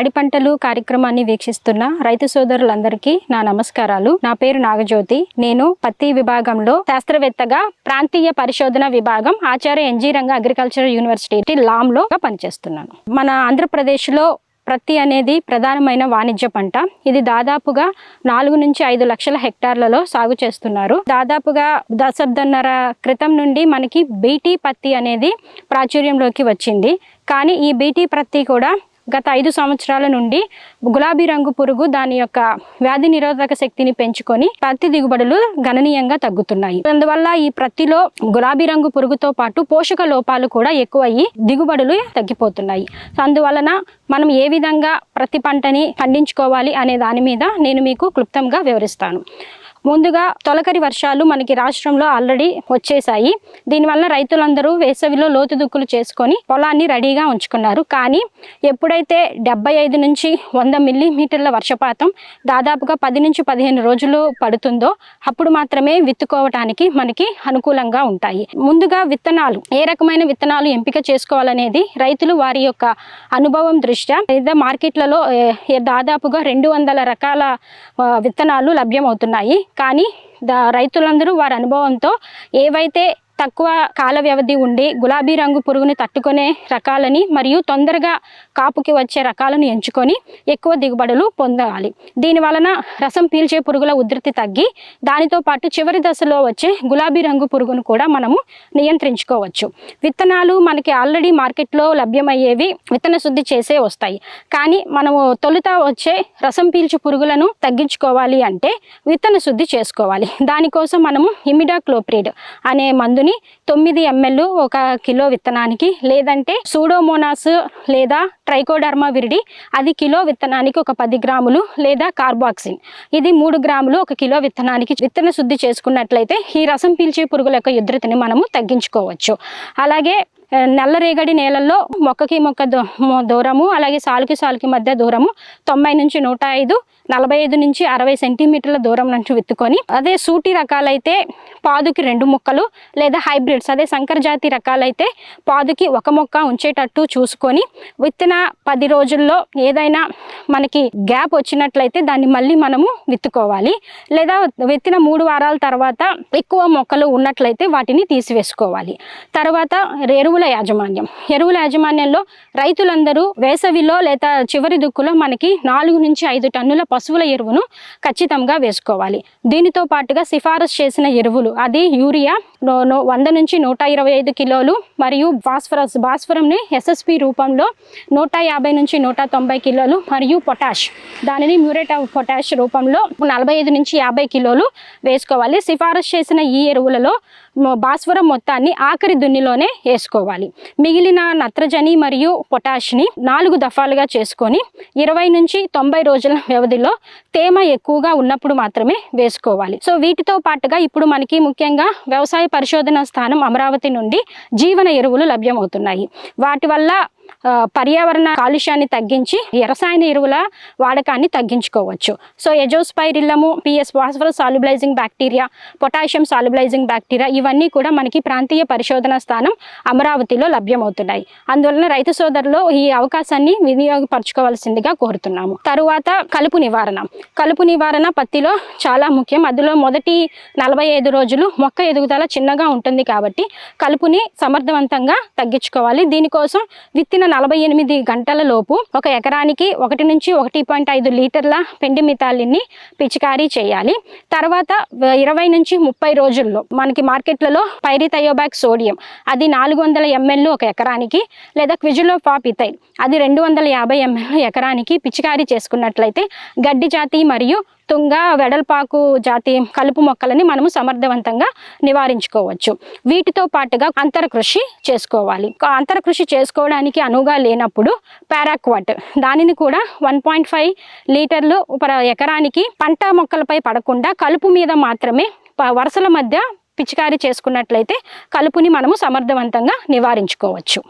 పాడి పంటలు కార్యక్రమాన్ని వీక్షిస్తున్న రైతు సోదరులందరికీ నా నమస్కారాలు. నా పేరు నాగజ్యోతి. నేను పత్తి విభాగంలో శాస్త్రవేత్తగా ప్రాంతీయ పరిశోధన విభాగం Acharya N G Ranga agriculture university లామ్లో పనిచేస్తున్నాను. మన ఆంధ్రప్రదేశ్లో ప్రత్తి అనేది ప్రధానమైన వాణిజ్య పంట. ఇది దాదాపుగా నాలుగు నుంచి ఐదు లక్షల హెక్టార్లలో సాగు చేస్తున్నారు. దాదాపుగా దశాబ్దన్నర క్రితం నుండి మనకి బీటీ పత్తి అనేది ప్రాచుర్యంలోకి వచ్చింది. కానీ ఈ బీటీ పత్తి కూడా గత ఐదు సంవత్సరాల నుండి గులాబీ రంగు పురుగు దాని యొక్క వ్యాధి నిరోధక శక్తిని పెంచుకొని పత్తి దిగుబడులు గణనీయంగా తగ్గుతున్నాయి. అందువల్ల ఈ ప్రత్తిలో గులాబీ రంగు పురుగుతో పాటు పోషక లోపాలు కూడా ఎక్కువయ్యి దిగుబడులు తగ్గిపోతున్నాయి. అందువలన మనం ఏ విధంగా ప్రతి పంటని పండించుకోవాలి అనే దాని మీద నేను మీకు క్లుప్తంగా వివరిస్తాను. ముందుగా తొలకరి వర్షాలు మనకి రాష్ట్రంలో ఆల్రెడీ వచ్చేసాయి దీనివల్ల రైతులందరూ వేసవిలో లోతు దుక్కులు చేసుకొని పొలాన్ని రెడీగా ఉంచుకున్నారు. కానీ ఎప్పుడైతే డెబ్బై ఐదు నుంచి వంద మిల్లీమీటర్ల వర్షపాతం దాదాపుగా పది నుంచి పదిహేను రోజులు పడుతుందో అప్పుడు మాత్రమే విత్తుకోవటానికి మనకి అనుకూలంగా ఉంటాయి. ముందుగా విత్తనాలు ఏ రకమైన విత్తనాలు ఎంపిక చేసుకోవాలనేది రైతులు వారి యొక్క అనుభవం దృష్ట్యా లేదా మార్కెట్లలో ఏ, దాదాపుగా రెండు వందల రకాల విత్తనాలు లభ్యమవుతున్నాయి. కానీ దా రైతులందరూ వారి అనుభవంతో ఏవైతే తక్కువ కాల వ్యవధి ఉండి గులాబీ రంగు పురుగుని తట్టుకునే రకాలని మరియు తొందరగా కాపుకి వచ్చే రకాలను ఎంచుకొని ఎక్కువ దిగుబడులు పొందాలి. దీని వలన రసం పీల్చే పురుగుల ఉధృతి తగ్గి దానితో పాటు చివరి దశలో వచ్చే గులాబీ రంగు పురుగును కూడా మనము నియంత్రించుకోవచ్చు. విత్తనాలు మనకి ఆల్రెడీ మార్కెట్లో లభ్యమయ్యేవి విత్తన శుద్ధి చేసే వస్తాయి. కానీ మనము తొలుత వచ్చే రసం పీల్చు పురుగులను తగ్గించుకోవాలి అంటే విత్తన శుద్ధి చేసుకోవాలి. దానికోసం మనము ఇమిడాక్లోప్రిడ్ అనే మందుని తొమ్మిది ఎంఎల్ ఒక కిలో విత్తనానికి లేదంటే సూడోమోనాస్ లేదా ట్రైకోడర్మా విరిడి అది కిలో విత్తనానికి ఒక పది గ్రాములు లేదా కార్బాక్సిన్. ఇది మూడు గ్రాములు ఒక కిలో విత్తనానికి విత్తన శుద్ధి చేసుకున్నట్లయితే ఈ రసం పీల్చే పురుగుల యొక్క ఉధృతిని మనము తగ్గించుకోవచ్చు. అలాగే నల్లరేగడి నేలల్లో మొక్కకి మొక్క దూరము అలాగే సాలుకి సాలుకి మధ్య దూరము తొంభై నుంచి నూట ఐదు నలభై ఐదు నుంచి అరవై సెంటీమీటర్ల దూరం నుంచి విత్తుకొని అదే సూటి రకాలైతే పాదుకి రెండు మొక్కలు లేదా హైబ్రిడ్స్ అదే సంకర జాతి రకాలైతే పాదుకి ఒక మొక్క ఉంచేటట్టు చూసుకొని విత్తిన పది రోజుల్లో ఏదైనా మనకి గ్యాప్ వచ్చినట్లయితే దాన్ని మళ్ళీ మనము విత్తుకోవాలి. లేదా విత్తిన మూడు వారాల తర్వాత ఎక్కువ మొక్కలు ఉన్నట్లయితే వాటిని తీసివేసుకోవాలి. తర్వాత ఎరువుల యాజమాన్యం. ఎరువుల యాజమాన్యంలో రైతులందరూ వేసవిలో లేదా చివరి దుక్కులో మనకి నాలుగు నుంచి ఐదు టన్నుల పశువుల ఎరువును ఖచ్చితంగా వేసుకోవాలి. దీనితో పాటుగా సిఫారసు చేసిన ఎరువులు అది యూరియా వంద నుంచి నూట ఇరవై ఐదు కిలోలు మరియు భాస్ఫరస్ భాస్వరంని ఎస్ఎస్పి రూపంలో నూట యాభై నుంచి నూట తొంభై కిలోలు మరియు పొటాష్ దానిని మ్యూరేట్ ఆఫ్ పొటాష్ రూపంలో నలభై ఐదు నుంచి యాభై కిలోలు వేసుకోవాలి. సిఫారసు చేసిన ఈ ఎరువులలో భాస్వరం మొత్తాన్ని ఆఖరి దున్నిలోనే వేసుకోవాలి. మిగిలిన నత్రజని మరియు పొటాష్ని నాలుగు దఫాలుగా చేసుకొని ఇరవై నుంచి తొంభై రోజుల వ్యవధిలో తేమ ఎక్కువగా ఉన్నప్పుడు మాత్రమే వేసుకోవాలి. సో వీటితో పాటుగా ఇప్పుడు మనకి ముఖ్యంగా వ్యవసాయ పరిశోధన స్థానం అమరావతి నుండి జీవన ఎరువులు లభ్యమవుతున్నాయి. వాటి వల్ల పర్యావరణ కాలుష్యాన్ని తగ్గించి రసాయన ఎరువుల వాడకాన్ని తగ్గించుకోవచ్చు. So azospirillum P S phosphorus solubilising bacteria potassium solubilising bacteria ఇవన్నీ కూడా మనకి ప్రాంతీయ పరిశోధన స్థానం అమరావతిలో లభ్యమవుతున్నాయి. అందువలన రైతు సోదరులు ఈ అవకాశాన్ని వినియోగపరచుకోవాల్సిందిగా కోరుతున్నాము. తరువాత కలుపు నివారణ. కలుపు నివారణ పత్తిలో చాలా ముఖ్యం. అందులో మొదటి నలభై ఐదు రోజులు మొక్క ఎదుగుదల చిన్నగా ఉంటుంది కాబట్టి కలుపుని సమర్థవంతంగా తగ్గించుకోవాలి. దీనికోసం విత్తిన నలభై ఎనిమిది గంటల లోపు ఒక ఎకరానికి ఒకటి నుంచి ఒకటి పాయింట్ ఐదు లీటర్ల పెండి మితాలిని పిచికారీ చేయాలి. తర్వాత ఇరవై నుంచి ముప్పై రోజుల్లో మనకి మార్కెట్లలో పైరిథయోబాక్ సోడియం అది నాలుగు వందల ఎంఎల్ ఒక ఎకరానికి లేదా క్విజులోఫాపిథైల్ అది రెండు వందల యాభై ఎంఎల్ ఎకరానికి పిచికారీ చేసుకున్నట్లయితే గడ్డి జాతి మరియు తుంగ వెడల్పాకు జాతి కలుపు మొక్కలని మనము సమర్థవంతంగా నివారించుకోవచ్చు. వీటితో పాటుగా అంతర కృషి చేసుకోవాలి. అంతర కృషి చేసుకోవడానికి అనువుగా లేనప్పుడు పారాక్వాట్ దానిని కూడా వన్ పాయింట్ ఫైవ్ లీటర్లు ఎకరానికి పంట మొక్కలపై పడకుండా కలుపు మీద మాత్రమే వరుసల మధ్య పిచికారీ చేసుకున్నట్లయితే కలుపుని మనము సమర్థవంతంగా నివారించుకోవచ్చు.